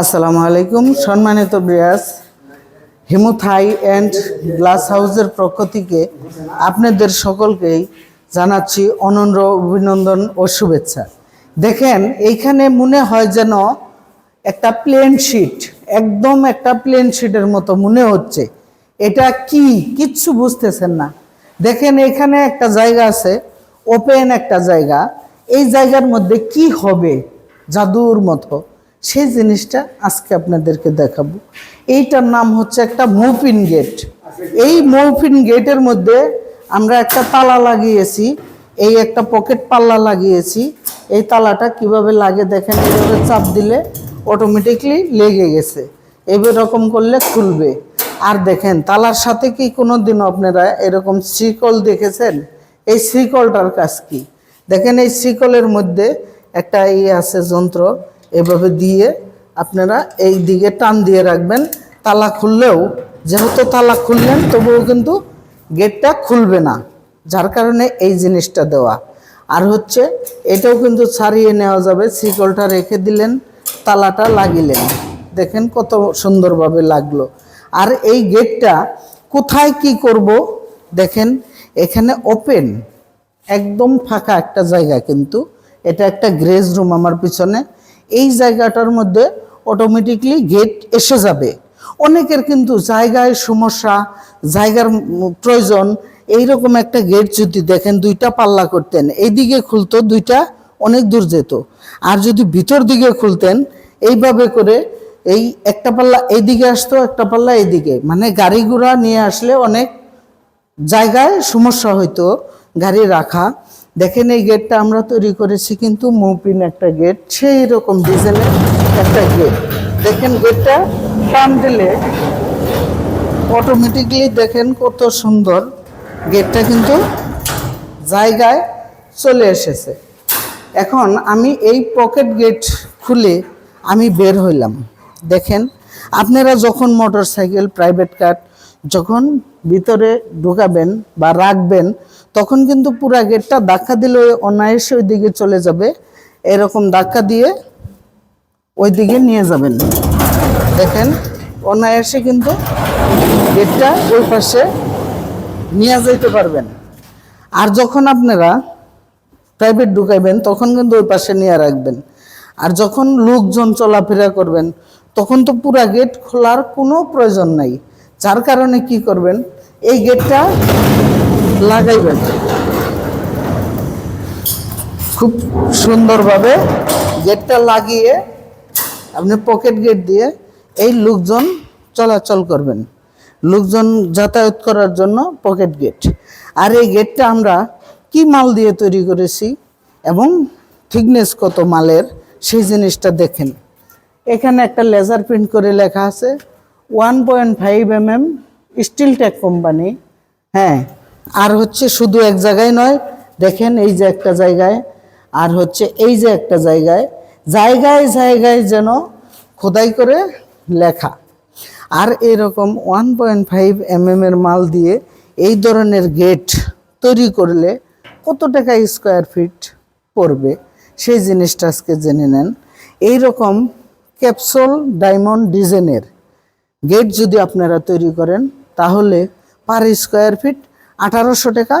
আসসালামু আলাইকুম, সম্মানিত ব্রিয়াস হিমুথাই অ্যান্ড গ্লাস হাউসের পক্ষ থেকে আপনাদের সকলকেই জানাচ্ছি অনন্য অভিনন্দন ও শুভেচ্ছা। দেখেন, এইখানে মনে হয় যেন একটা প্লেন শিট একদম একটা প্লেন শিটের মতো মনে হচ্ছে। এটা কি? কিচ্ছু বুঝতেছেন না। দেখেন, এখানে একটা জায়গা আছে ওপেন একটা জায়গা। এই জায়গার মধ্যে কি হবে? জাদুর মতো। সেই জিনিসটা আজকে আপনাদেরকে দেখাবো। এইটার নাম হচ্ছে একটা মৌপিন গেট। এই মৌপিন গেটের মধ্যে আমরা একটা তালা লাগিয়েছি, এই একটা পকেট পাল্লা লাগিয়েছি। এই তালাটা কীভাবে লাগে দেখেন এইভাবে চাপ দিলে অটোমেটিকলি লেগে গেছে। এরকম করলে খুলবে। আর দেখেন, তালার সাথে কি কোনো দিন আপনারা এরকম শ্রীকল দেখেছেন? এই শ্রীকলটার কাজ কি? দেখেন, এই শ্রীকলের মধ্যে একটা ইয়ে আছে যন্ত্র। এভাবে দিয়ে আপনারা এই দিকে টান দিয়ে রাখবেন। তালা খুললেও, যেহেতু তালা খুললেন, তবুও কিন্তু গেটটা খুলবে না, যার কারণে এই জিনিসটা দেওয়া। আর হচ্ছে, এটাও কিন্তু ছাড়িয়ে নেওয়া যাবে, শিকলটা রেখে দিলেন, তালাটা লাগিলেন। দেখেন কত সুন্দরভাবে লাগল। আর এই গেটটা কোথায় কি করব? দেখেন, এখানে ওপেন, একদম ফাঁকা একটা জায়গা কিন্তু। এটা একটা গ্রেজ রুম আমার পিছনে। এই জায়গাটার মধ্যে অটোমেটিকলি গেট এসে যাবে। অনেকের কিন্তু জায়গায় সমস্যা, জায়গার প্রয়োজন, এইরকম একটা গেট যদি দেখেন, দুইটা পাল্লা করতেন, এইদিকে খুলতো, দুইটা অনেক দূর যেত। আর যদি ভিতর দিকে খুলতেন, এইভাবে করে এই একটা পাল্লা এইদিকে আসতো, একটা পাল্লা এইদিকে মানে গাড়ি ঘোড়া নিয়ে আসলে অনেক জায়গায় সমস্যা হইতো গাড়ি রাখা। দেখেন এই গেটটা আমরা তৈরি করেছি কিন্তু মৌপিন একটা গেট সেই রকম ডিজাইনের একটা গেট দেখেন গেটটা টান দিলে অটোমেটিকলি দেখেন কত সুন্দর। গেটটা কিন্তু জায়গায় চলে এসেছে। এখন আমি এই পকেট গেট খুলে আমি বের হইলাম। দেখেন, আপনারা যখন মোটর সাইকেল প্রাইভেট কার যখন ভিতরে ঢুকাবেন বা রাখবেন, তখন কিন্তু পুরা গেটটা ধাক্কা দিলে ওই অনায়াসে ওই দিকে চলে যাবে। এরকম ধাক্কা দিয়ে ওই দিকে নিয়ে যাবেন। দেখেন, অনায়াসে কিন্তু গেটটা ওই পাশে নিয়ে যেতে পারবেন। আর যখন আপনারা প্রাইভেট ঢুকাইবেন, তখন কিন্তু ওই পাশে নিয়ে রাখবেন। আর যখন লোকজন চলাফেরা করবেন, তখন তো পুরা গেট খোলার কোনো প্রয়োজন নাই। যার কারণে কি করবেন? এই গেটটা লাগাইবেন। খুব সুন্দরভাবে গেটটা লাগিয়ে আপনি পকেট গেট দিয়ে এই লোকজন চলাচল করবেন। লোকজন যাতায়াত করার জন্য পকেট গেট। আর এই গেটটা আমরা কি মাল দিয়ে তৈরি করেছি এবং থিকনেস কত মালের, সেই জিনিসটা দেখেন। এখানে একটা লেজার প্রিন্ট করে লেখা আছে। One point five M M steel company হ্যাঁ আর হচ্ছে শুধু এক জায়গায় নয়, দেখেন এই যে একটা জায়গায়, আর হচ্ছে এই যে একটা জায়গায় জায়গায় জায়গায় যেন খোদাই করে লেখা। আর এরকম ওয়ান পয়েন্ট ফাইভ এম এর মাল দিয়ে এই ধরনের গেট তৈরি করলে কত টাকা স্কোয়ার ফিট পড়বে? সেই জিনিসটা আজকে জেনে নেন। এই রকম ক্যাপসুল ডায়মন্ড ডিজাইনের গেট যদি আপনারা তৈরি করেন, তাহলে পার স্কোয়ার ফিট আঠারোশো টাকা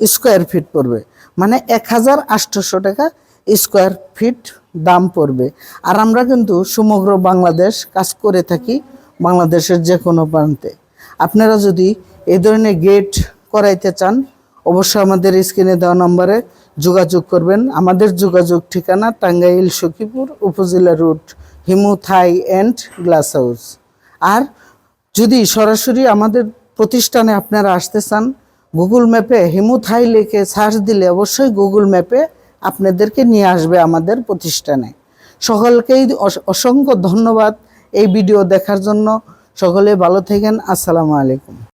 স্কোয়ার ফিট পড়বে। মানে এক হাজার আটশোশো টাকা স্কোয়ার ফিট দাম পড়বে। আর আমরা কিন্তু সমগ্র বাংলাদেশ কাজ করে থাকি বাংলাদেশের যে কোনো প্রান্তে। আপনারা যদি এ ধরনের গেট করাইতে চান, অবশ্যই আমাদের স্ক্রিনে দেওয়া নম্বরে যোগাযোগ করবেন। আমাদের যোগাযোগ ঠিকানা টাঙ্গাইল সখীপুর উপজেলা root Himu thai and glass house আর যদি সরাসরি আমাদের প্রতিষ্ঠানে আপনারা আসতে চান গুগল ম্যাপে হিমু থাই লিখে সার্চ দিলে অবশ্যই গুগল ম্যাপে আপনাদেরকে নিয়ে আসবে আমাদের প্রতিষ্ঠানে। সকলকেই অসংখ্য ধন্যবাদ এই ভিডিও দেখার জন্য। সকলে ভালো থাকেন। আসসালামু আলাইকুম।